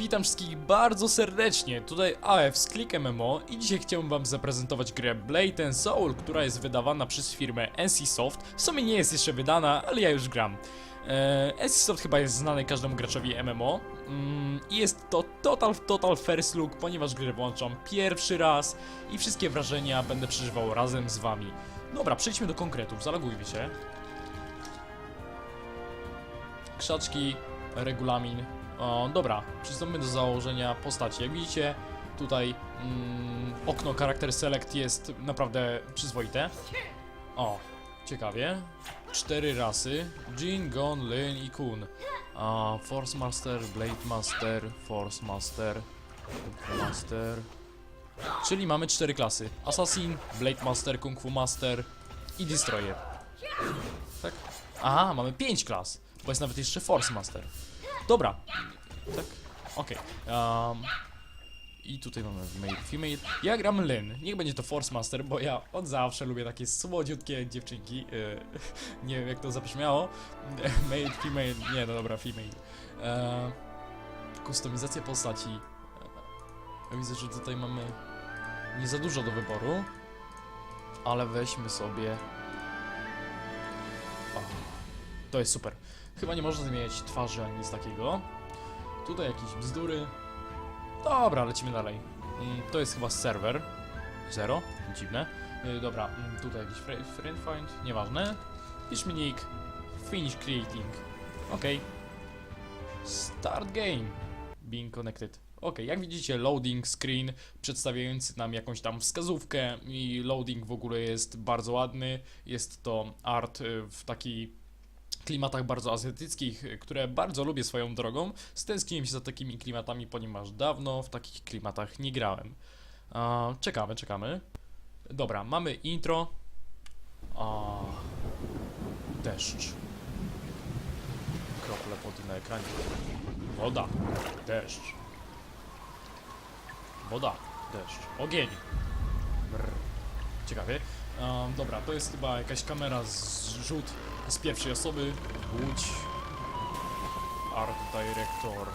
witam wszystkich bardzo serdecznie, tutaj AF z Click MMO i dzisiaj chciałbym wam zaprezentować grę Blade and Soul, która jest wydawana przez firmę NCSoft. W sumie nie jest jeszcze wydana, ale ja już gram. Eee, NCSoft chyba jest znany każdemu graczowi MMO mm, i jest to total, total first look, ponieważ grę włączam pierwszy raz i wszystkie wrażenia będę przeżywał razem z wami. Dobra, przejdźmy do konkretów, zalogujmy się. Krzaczki, regulamin. O, dobra, przystąpmy do założenia postaci. Jak widzicie, tutaj mm, okno charakter select jest naprawdę przyzwoite. O, ciekawie. Cztery rasy. Jin, Gon, Lin i Kun. A, Force Master, Blade Master, Force Master, Master. Czyli mamy cztery klasy. Assassin, Blade Master, Kung Fu Master i Destroyer. Tak? Aha, mamy pięć klas, bo jest nawet jeszcze Force Master. Dobra. Tak? Okej. Um, I tutaj mamy male, female. Ja gram Lyn. Niech będzie to Force Master, bo ja od zawsze lubię takie słodziutkie dziewczynki. Yy, nie wiem jak to zabrzmiało. male, female. Nie, no dobra, female. Eee, kustomizacja postaci. Widzę, że tutaj mamy nie za dużo do wyboru. Ale weźmy sobie. O, to jest super. Chyba nie można zmieniać twarzy ani nic takiego. Tutaj jakieś bzdury. Dobra, lecimy dalej. To jest chyba serwer. Zero. Dziwne. Yy, Dobra, mm, tutaj jakiś fri- friend find. Nieważne. Pisz mi nick. Finish creating. Ok. Start game. Being connected. Ok, jak widzicie, loading screen przedstawiający nam jakąś tam wskazówkę i loading w ogóle jest bardzo ładny. Jest to art y, w taki klimatach bardzo azjatyckich, które bardzo lubię swoją drogą. Stęskniłem się za takimi klimatami, ponieważ dawno w takich klimatach nie grałem. Czekamy, czekamy. Dobra, mamy intro. A, deszcz. Krople wody na ekranie. Woda, deszcz. Woda, deszcz. Ogień. Brr. Ciekawie. Um, dobra, to jest chyba jakaś kamera z rzut z pierwszej osoby. Łódź. Art Director. E,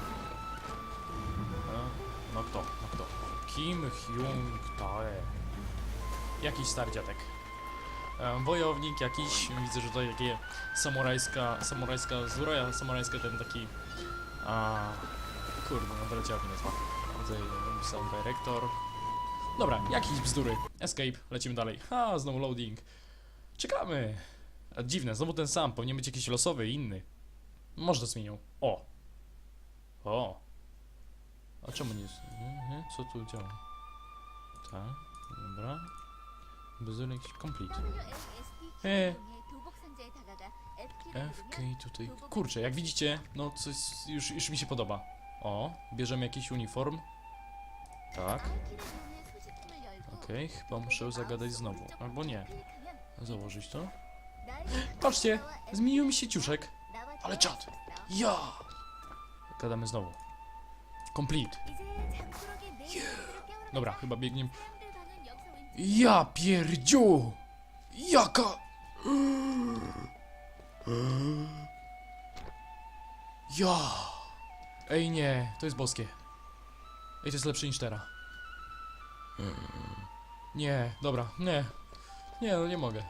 No kto? No kto? Kim Hyung Tae. Jakiś stary dziadek. Um, wojownik jakiś. Widzę, że to takie samurajska, samurajska zbroja, samurajska ten taki... A, kurde, no wyleciała mi nazwa. Tutaj Sound Director. Dobra, jakieś bzdury. Escape, lecimy dalej. Ha, znowu loading. Czekamy. Dziwne, znowu ten sam, powinien być jakiś losowy, inny. Może to zmienią. O! O! A czemu nie jest? Mhm, Co tu działa? Tak, dobra. Bzdury complete. E. FK tutaj. Kurczę, jak widzicie, no coś już, już mi się podoba. O, bierzemy jakiś uniform. Tak. Okej, chyba muszę zagadać znowu. Albo nie. Założyć to. Patrzcie, zmienił mi się ciuszek. Ale czad. Ja! Gadamy znowu. Complete. Dobra, chyba biegniemy. Ja pierdziu! Jaka... Ja! Ej nie, to jest boskie. Ej, to jest lepsze niż teraz. Nie, dobra, nie. Nie, no nie mogę.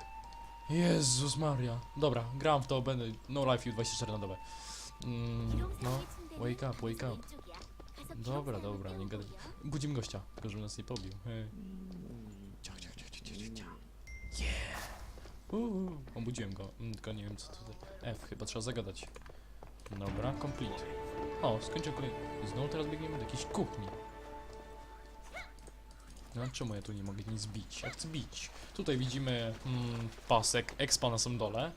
Jezus Maria. Dobra, gram w to, będę no life you 24 na dobę. Mm, no, wake up, wake up. Dobra, dobra, nie gadaj. Budzimy gościa, tylko żeby nas nie pobił. Hej. Ciach, ciach, ciach, ciach, ciach. Yeah! Uuu, obudziłem go, mm, tylko nie wiem co to F, chyba trzeba zagadać. Dobra, complete. O, skończył kolejny. Znowu teraz biegniemy do jakiejś kuchni. No czemu ja tu nie mogę nic bić? Ja chcę bić. Tutaj widzimy mm, pasek expa na samym dole.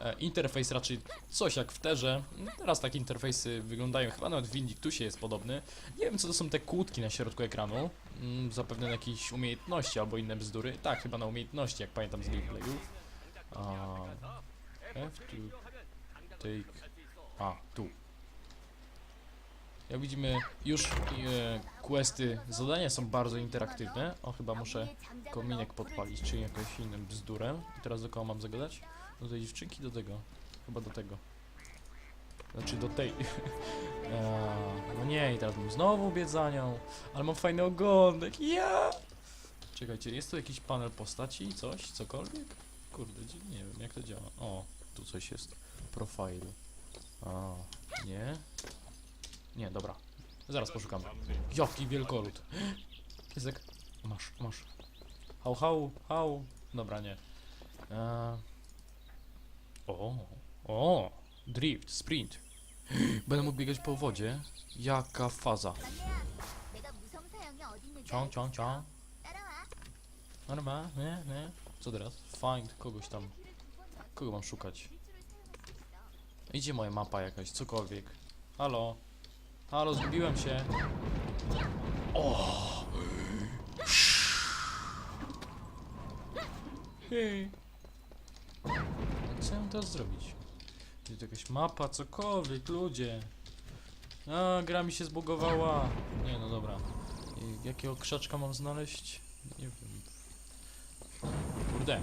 E, interfejs raczej coś jak w terze. Teraz takie interfejsy wyglądają, chyba nawet w Vindictusie jest podobny. Nie wiem co to są te kłódki na środku ekranu. Mm, zapewne na jakieś umiejętności albo inne bzdury. Tak, chyba na umiejętności, jak pamiętam z gameplayu. A, F to take... A, tu. Jak widzimy, już e, questy, zadania są bardzo interaktywne. O, chyba muszę kominek podpalić, czy jakąś inną bzdurę. I teraz do kogo mam zagadać? Do tej dziewczynki, do tego. Chyba do tego. Znaczy do tej. Eee, no nie, i teraz bym znowu biec za nią. Ale mam fajny ogonek. Ja! Czekajcie, jest tu jakiś panel postaci? Coś? Cokolwiek? Kurde, nie wiem jak to działa. O, tu coś jest. Profile. A, nie? Nie, dobra. Zaraz poszukamy. Jaki wielkolud. Piesek. Masz, masz. Hał, hał, hał. Dobra, nie. Eee. O, o. Drift, sprint. Będę mógł biegać po wodzie. Jaka faza. Ciąg, ciąg, ciąg. Norma, nie, nie. Co teraz? Find kogoś tam. Kogo mam szukać? Idzie moja mapa jakaś, cokolwiek. Halo. Halo, zgubiłem się. O! Hej. Co ja mam teraz zrobić? Jest jakaś mapa, cokolwiek, ludzie. A, gra mi się zbugowała. Nie, no dobra. I jakiego krzaczka mam znaleźć? Nie wiem. Kurde.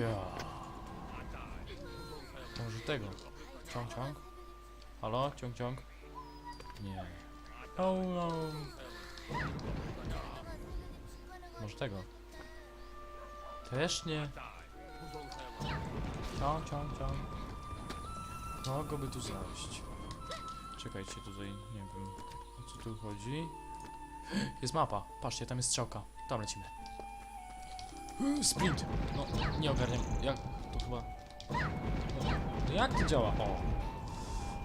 Ja. Może tego. Ciąg, ciąg. Halo? Ciąg, ciąg. Nie. Oh no. Może tego. Też nie. Ciąg, ciąg, ciąg. Kogo by tu znaleźć? Czekajcie, tutaj nie wiem o co tu chodzi. Jest mapa. Patrzcie, tam jest strzałka. Tam lecimy. Sprint! No, nie ogarniam. Jak to chyba. No, jak to działa? O!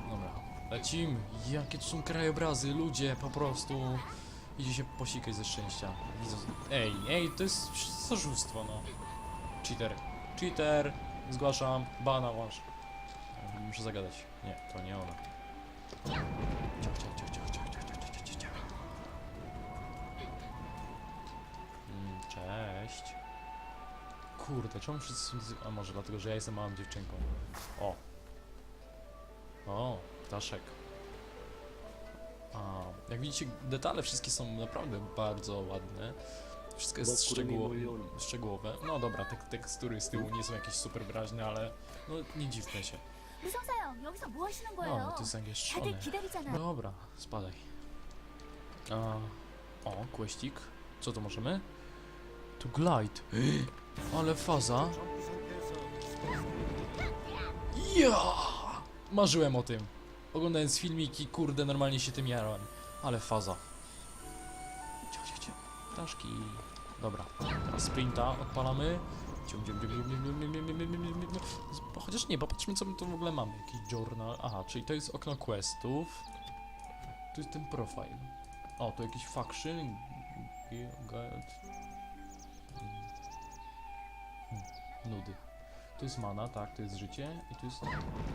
Dobra. Lecimy. Jakie to są krajobrazy, ludzie, po prostu. Idzie się posikać ze szczęścia. Ej, ej, to jest oszustwo, no. Cheater. Cheater! Zgłaszam. Bana masz. Muszę zagadać. Nie, to nie ona. Ciach, ciach, ciach, ciach, ciach, ciach, ciach, ciach, ciach. Mm, Cześć. Kurde, czemu wszyscy są... z- A może dlatego, że ja jestem małą dziewczynką. O. O, ptaszek. A, jak widzicie, detale wszystkie są naprawdę bardzo ładne. Wszystko jest szczegóło, szczegółowe. No dobra, te tekstury z tyłu nie są jakieś super wyraźne, ale no nie dziwmy się. 무성 사형, 여기서 뭐 하시는 No, 거예요? to jest 다들 angielszczone. 기다리잖아. Dobra, spadaj. A, o, kłeścik. Co to możemy? To glide. Ale faza. Ja! Marzyłem o tym. Oglądając filmiki, kurde, normalnie się tym jarałem. Ale faza. Cio, cio, cio. Ptaszki. Dobra, teraz sprinta odpalamy. Cium, cium, cium, cium, cium, cium, cium, cium, cium, cium. Z- Chociaż nie, popatrzmy co my tu w ogóle mamy. Jakiś journal. Aha, czyli to jest okno questów. Tu jest ten profile. O, tu jakiś faction. Nudy. Tu jest mana, tak, to jest życie. I tu jest.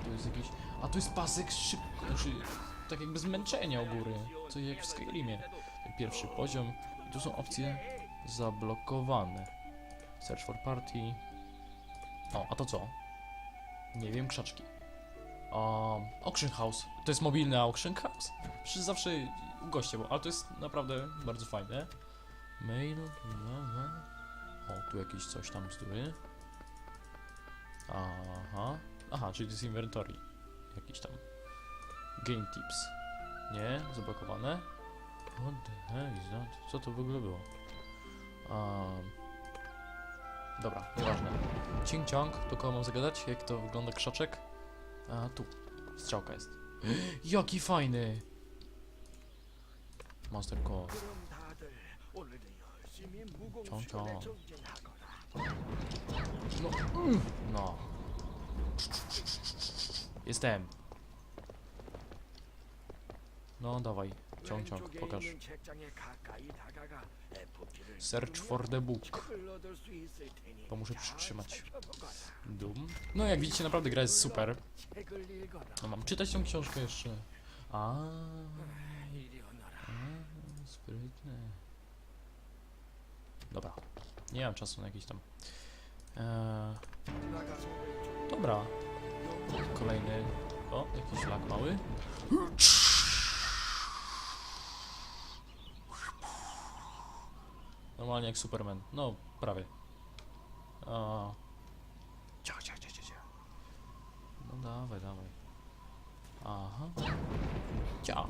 Tu jest jakiś. A tu jest pasek szybko. Znaczy, tak jakby zmęczenia u góry. Co jak w Skyrimie. Pierwszy poziom. I tu są opcje zablokowane. Search for party. O, a to co? Nie wiem, krzaczki. Um, auction house. To jest mobilny auction house? Przecież zawsze u gościa, bo, ale to jest naprawdę bardzo fajne. Mail. no, no. O, tu jakieś coś tam bzdury. Aha. Aha, czyli to jest inventory. Jakiś tam. Game tips. Nie, zablokowane. What the hell is that? Co to w ogóle było? Um, dobra, nieważne. Ching Chong, to kogo mam zagadać? Jak to wygląda krzaczek? A, tu. Strzałka jest. Jaki fajny! Monster Call. 그럼 no. no. Jestem. No, dawaj. Ciąg, ciąg, pokaż. Search for the book. To muszę przytrzymać. Dum. No, jak widzicie, naprawdę gra jest super. No, mam czytać tą książkę jeszcze. A, a sprytne. Dobra. Nie mam czasu na jakieś tam... Eee... Dobra. Kolejny... O, jakiś lag mały. Normalnie jak Superman. No, prawie. O. No dawaj, dawaj. Aha. Cia.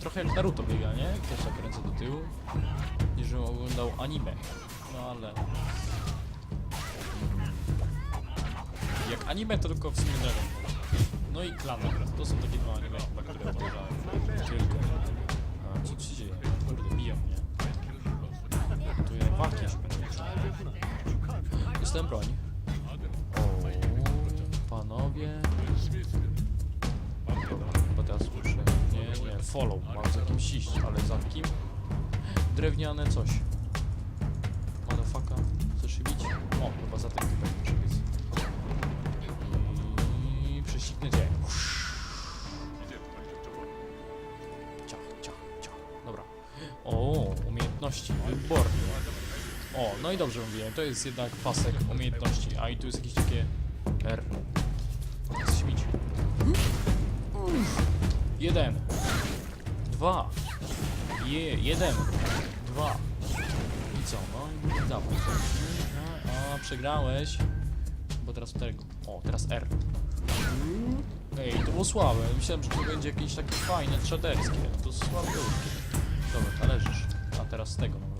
Trochę jak Naruto biega, nie? Też tak ręce do tyłu. Nie, żebym oglądał anime. No ale... Jak anime to tylko w sumie Dragon. No i Clan. To są takie dwa anime, które obejrzałem. Tylko. A, co tu się dzieje? Kurde, biją mnie. Tu ja walki będą. Dostałem broń. O, panowie. Chyba teraz muszę. Nie, follow. Mam za kimś iść, ale za kim? Drewniane coś. Motherfucker. Chcesz się bić? O, chyba za tym typem muszę biec. I prześcignę cię. Ciach, ciach, ciach. Dobra. O, umiejętności. Wybornie. O, no i dobrze mówiłem, to jest jednak pasek umiejętności, a i tu jest jakieś takie R. Jest śmić. Jeden. Dwa. Je, jeden. Dwa. I co, no i dawaj. A, przegrałeś. Bo teraz tego. O, teraz R. Ej, to było słabe. Myślałem, że to będzie jakieś takie fajne, trzaderskie. To słabe. Dobra, talerzysz. A teraz z tego mam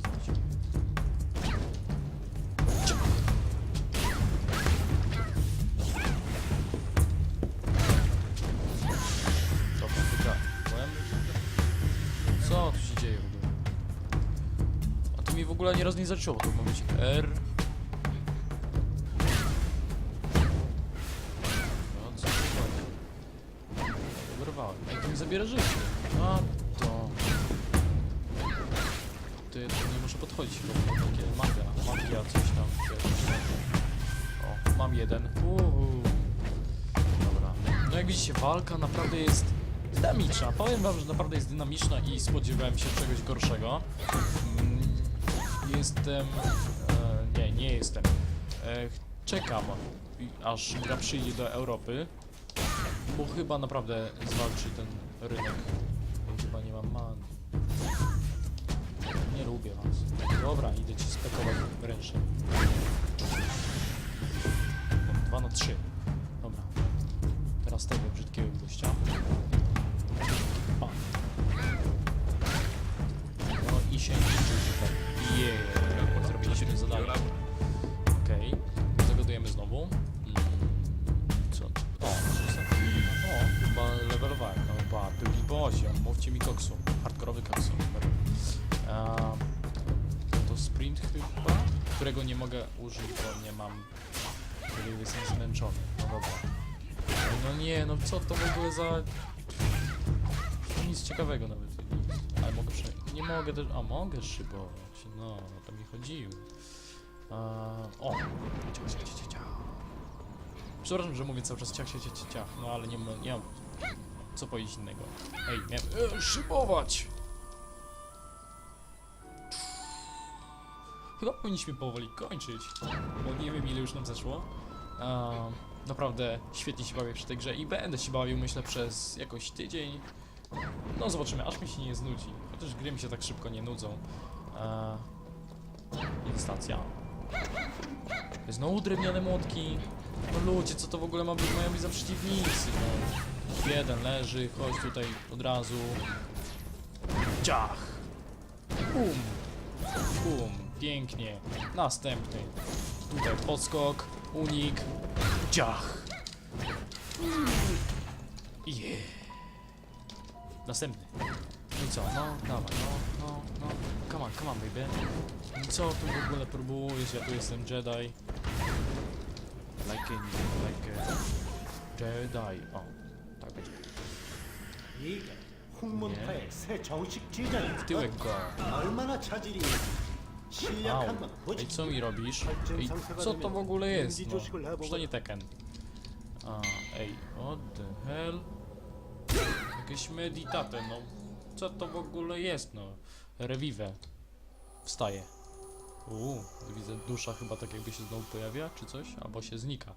nie zaczęło. To być R. No, co? Oberwałem. Ej, to mi zabiera życie. A to... To ja tu nie muszę podchodzić, bo to takie magia, magia, coś tam. O, mam jeden. Uhu. Dobra. No jak widzicie, walka naprawdę jest dynamiczna. Powiem wam, że naprawdę jest dynamiczna i spodziewałem się czegoś gorszego. Jestem... E, nie, nie jestem. E, czekam, aż gra przyjdzie do Europy. Bo chyba naprawdę zwalczy ten rynek. Chyba nie mam man. Nie lubię was. Dobra, idę ci spekować ręcznie. Dwa na trzy. Dobra. Teraz tego zmęczony. No dobra. No nie, no co to w ogóle za... Nic ciekawego nawet. Ale mogę prze... Nie mogę też... A mogę szybować. No, o to mi chodziło. A, o! Ciach, ciach, ciach, ciach. Przepraszam, że mówię cały czas ciach, ciach, ciach, ciach. No ale nie, nie mam co powiedzieć innego. Ej, miałem... E, szybować! Chyba powinniśmy powoli kończyć, bo nie wiem ile już nam zeszło. Naprawdę świetnie się bawię przy tej grze i będę się bawił myślę przez jakoś tydzień. No zobaczymy, aż mi się nie znudzi. Chociaż gry mi się tak szybko nie nudzą. Ehm, instacja. Znowu drewniane młotki. No ludzie, co to w ogóle ma być? Mają być za przeciwnicy. No. Jeden leży, chodź tutaj od razu. Ciach! Bum! Bum, pięknie. Następny. Tutaj podskok, unik, ciach. Je. Następny. No i co? No, dawaj, no, no, no. Come on, come on, baby. I co tu w ogóle próbujesz? Ja tu jestem Jedi. Like in, like a Jedi. O, tak będzie. 이게 홍문파의 새 정식 지휘자는 W tyłek go. 얼마나 차질이 Wow. Ej, co mi robisz? Ej, co to w ogóle jest? No, już to nie Tekken. A, ej, what the hell? Jakieś meditate, no. Co to w ogóle jest, no? Revive. Wstaje. Uuu, widzę dusza chyba tak jakby się znowu pojawia, czy coś? Albo się znika.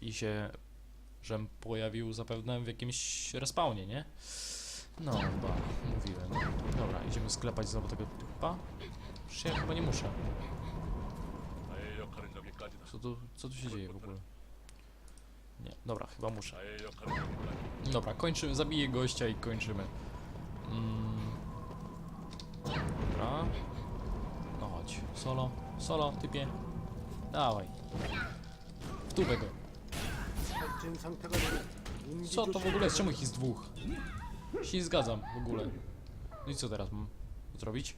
I się... żem pojawił zapewne w jakimś respawnie, nie? No, chyba, mówiłem. Dobra, idziemy sklepać znowu tego typa. Już ja chyba nie muszę. Co tu, co tu się dzieje w ogóle? Nie, dobra, chyba muszę. Dobra, kończymy, zabiję gościa i kończymy. Mm. Dobra. No chodź, solo, solo, typie. Dawaj. Wtówę go. Co to w ogóle jest? Czemu ich jest dwóch? Się nie zgadzam w ogóle. No i co teraz mam zrobić?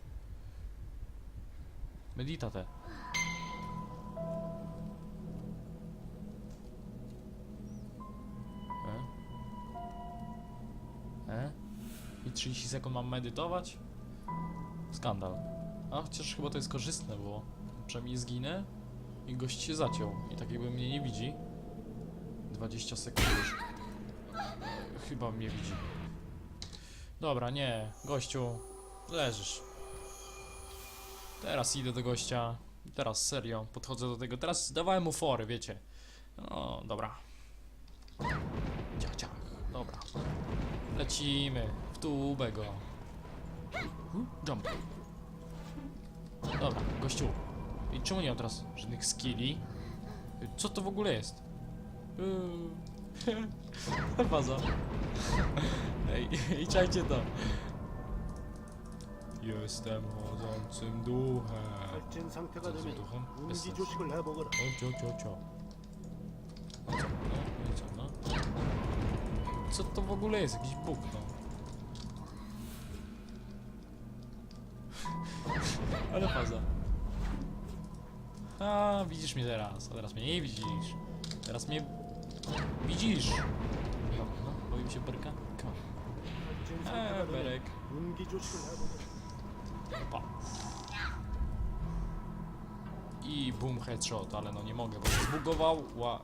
Meditatę. E? E? I 30 sekund mam medytować? Skandal. A chociaż chyba to jest korzystne, bo przynajmniej zginę i gość się zaciął. I tak jakby mnie nie widzi. 20 sekund już. Chyba mnie widzi. Dobra, nie, gościu, leżysz. Teraz idę do gościa. Teraz serio, podchodzę do tego. Teraz dawałem mu fory, wiecie. No, dobra. Ciach, ciach, dobra. Lecimy. W tubę go. Jump. Dobra, gościu. I czemu nie mam teraz żadnych skilli? Co to w ogóle jest? Yy. Baza. Ej, i czajcie to. Jestem chodzącym duchem. 탈진 상태가 Co z 되면 duchem? Bez 운기 sensu. 조식을 해보거라. O, cio, cio, cio. No co, no, no i co, no? Co to w ogóle jest? Jakiś bóg, no. Ale faza. A, widzisz mnie teraz, a teraz mnie nie widzisz. Teraz mnie widzisz. No, no, boję się berka? Come on. 탈진 Eee, 상태가 되면 berek. 운기 조식을 해보거라. Pa. I boom headshot, ale no nie mogę, bo się zbugował. Ła.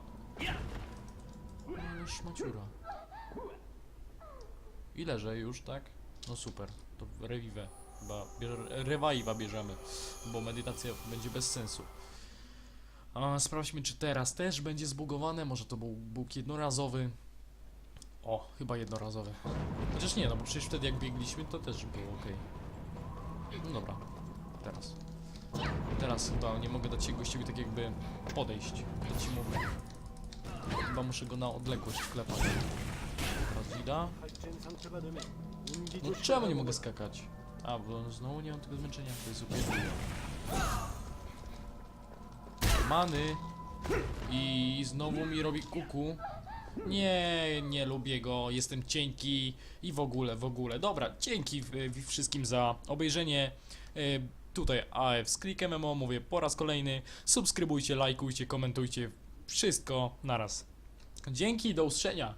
Ale Szmaciura. I leżę już, tak? No super. To revive. Chyba bierze, bierzemy, bo medytacja będzie bez sensu. A, sprawdźmy, czy teraz też będzie zbugowane. Może to był bóg jednorazowy. O, chyba jednorazowy. Chociaż nie, no bo przecież wtedy jak biegliśmy, to też było ok. No dobra. Teraz. Teraz chyba nie mogę dać się gościowi tak jakby podejść. To ci mówię. Chyba muszę go na odległość wklepać. Teraz wida. No czemu nie mogę skakać? A, bo znowu nie mam tego zmęczenia, to jest zupełnie. Many! I znowu mi robi kuku. Nie, nie lubię go, jestem cienki i w ogóle, w ogóle. Dobra, dzięki y, wszystkim za obejrzenie. Y, Tutaj AF z Click MMO, mówię po raz kolejny. Subskrybujcie, lajkujcie, komentujcie. Wszystko naraz. Dzięki, do usłyszenia.